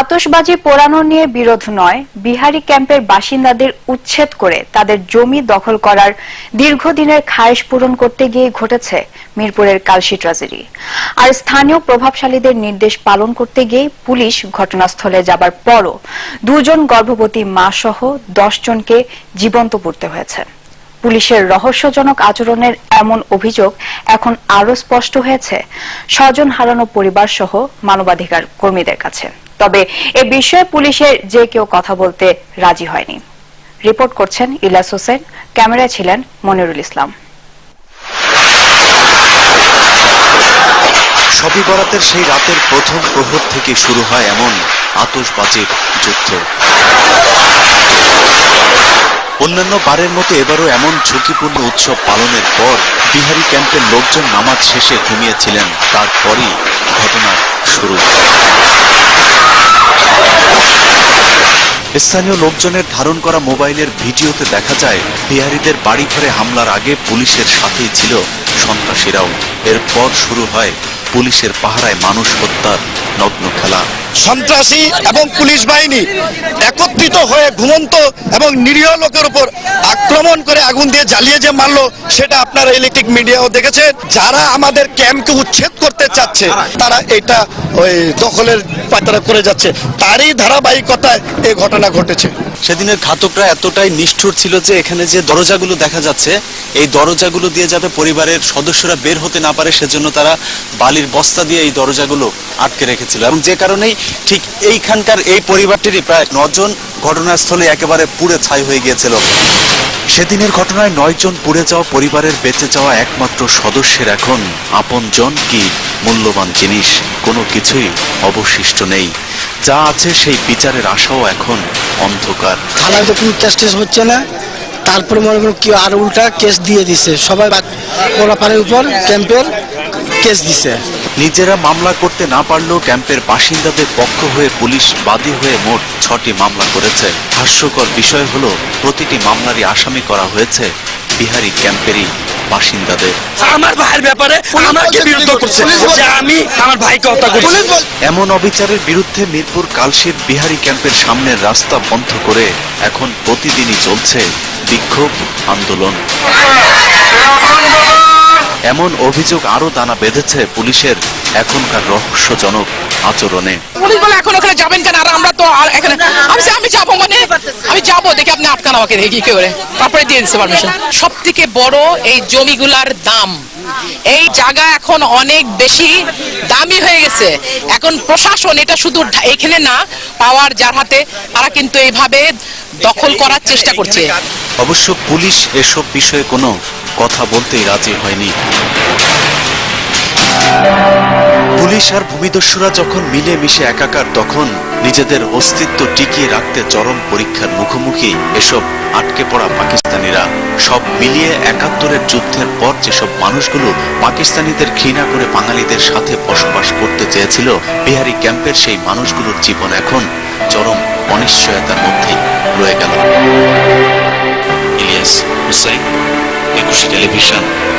আতশবাজি পোড়ানো নিয়ে বিরোধ নয়। বিহারি ক্যাম্পের বাসিন্দাদের উচ্ছেদ করে তাদের জমি দখল করার দীর্ঘদিনের খায়েশ পূরণ করতে গিয়ে ঘটেছে মিরপুরের কালশি ট্রাজেডি আর স্থানীয় প্রভাবশালীদের নির্দেশ পালন করতে গিয়ে পুলিশ ঘটনাস্থলে যাবার পরও দুজন গর্ভবতী মা সহ জনকে জীবন্ত পড়তে হয়েছে। পুলিশের রহস্যজনক আচরণের এমন অভিযোগ এখন আরও স্পষ্ট হয়েছে। স্বজন হারানো পরিবার সহ মানবাধিকার কর্মীদের কাছে। তবে এ বিষয়ে পুলিশের যে কেউ কথা বলতে রাজি হয়নি। রিপোর্ট করছেন ইলাস হোসেন, ক্যামেরায় ছিলেন মনিরুল ইসলাম। সবই বরাতের সেই রাতের প্রথম প্রহর থেকে শুরু হয় এমন আতশবাজির যুদ্ধ। অন্যান্য বারের মতো এবারও এমন ঝুঁকিপূর্ণ উৎসব পালনের পর বিহারি ক্যাম্পের লোকজন নামাজ শেষে ঘুমিয়েছিলেন। তারপরই ঘটনার শুরু। স্থানীয় লোকজনের ধারণ করা মোবাইলের ভিডিওতে দেখা যায়, বিহারিদের বাড়ি ঘরে হামলার আগে পুলিশের সাথেই ছিল সন্ত্রাসীরাও। এরপর শুরু হয় পুলিশের পাহারায় মানুষ হত্যার নগ্ন খেলা। সন্ত্রাসী এবং পুলিশ বাহিনী একত্রিত হয়ে ঘুমন্ত এবং নিরীহ লোকের উপর আক্রমণ করে আগুন দিয়ে জ্বালিয়ে যে মারলো, সেটা আপনারা ইলেকট্রিক মিডিয়াও দেখেছেন যারা আমাদের ক্যাম্পকে উচ্ছেদ করতে চাচ্ছে, তারা এটা ওই দখলের পাতারা করে যাচ্ছে। তারই ধারাবাহিকতায় এই ঘটনা ঘটেছে। সেদিনের ঘাতকরা এতটাই নিষ্ঠুর ছিল যে এখানে যে দরজাগুলো দেখা যাচ্ছে, এই দরজাগুলো দিয়ে যাতে পরিবারের সদস্যরা বের হতে না পারে, সেজন্য তারা বালির বস্তা দিয়ে এই দরজাগুলো আটকে রেখেছিল। এবং যে কারণেই ঠিক এইখানকার এই পরিবারটিরই প্রায় নজন ঘটনাস্থলে একেবারে পুড়ে ছাই হয়ে গিয়েছিল। সেদিনের ঘটনায় নয়জন পুড়ে যাওয়া পরিবারের বেঁচে যাওয়া একমাত্র সদস্যের এখন আপনজন কি মূল্যবান জিনিস, কোনো কিছুই অবশিষ্ট নেই। যা আছে সেই বিচারের আশাও এখন অন্ধকার। থানায় তো কেস টেস হচ্ছে না। তারপরে মনে করুন কি আর উল্টা কেস দিয়ে দিছে। সবাই পোলাপানের উপর ক্যাম্পের কেস দিছে। নিজেরা মামলা করতে না পারলেও ক্যাম্পের বাসিন্দাদের পক্ষ হয়ে পুলিশ বাদী হয়ে মোট ছটি মামলা করেছে। হাস্যকর বিষয় হলো প্রতিটি মামলারই আসামি করা হয়েছে বিহারি ক্যাম্পেরই বাসিন্দাদের। আমার ভাইয়ের ব্যাপারে আমাকে বিরুদ্ধ করছে। যে আমি আমার ভাইকে হত্যা করছি। এমন অবিচারের বিরুদ্ধে মিরপুর কালশির বিহারি ক্যাম্পের সামনের রাস্তা বন্ধ করে এখন প্রতিদিনই চলছে বিক্ষোভ আন্দোলন। এমন অভিযোগ আরও দানা বেঁধেছে পুলিশের এখনকার রহস্যজনক আচরণে। পুলিশ বলে এখন ওখানে যাবেন কেন? আর আমরা তো আর এখানে আমি আমি যাব মানে আমি যাব দেখি আপনি আটকান আমাকে দেখি কি করে। তারপরে দিয়ে দিচ্ছে পারমিশন সব থেকে বড় এই জমিগুলার দাম। এই জায়গা এখন অনেক বেশি দামি হয়ে গেছে। এখন প্রশাসন এটা শুধু এখানে না পাওয়ার যার হাতে তারা কিন্তু এইভাবে দখল করার চেষ্টা করছে। অবশ্য পুলিশ এসব বিষয়ে কোনো কথা বলতেই রাজি হয়নি। পুলিশ আর ভূমিদস্যুরা যখন মিলে মিশে একাকার, তখন নিজেদের অস্তিত্ব টিকিয়ে রাখতে চরম পরীক্ষার মুখোমুখি এসব আটকে পড়া পাকিস্তানিরা। সব মিলিয়ে একাত্তরের যুদ্ধের পর যেসব মানুষগুলো পাকিস্তানিদের ঘৃণা করে বাঙালিদের সাথে বসবাস করতে চেয়েছিল, বিহারি ক্যাম্পের সেই মানুষগুলোর জীবন এখন চরম অনিশ্চয়তার মধ্যেই রয়ে গেল। Hussein, Yakushi é Television.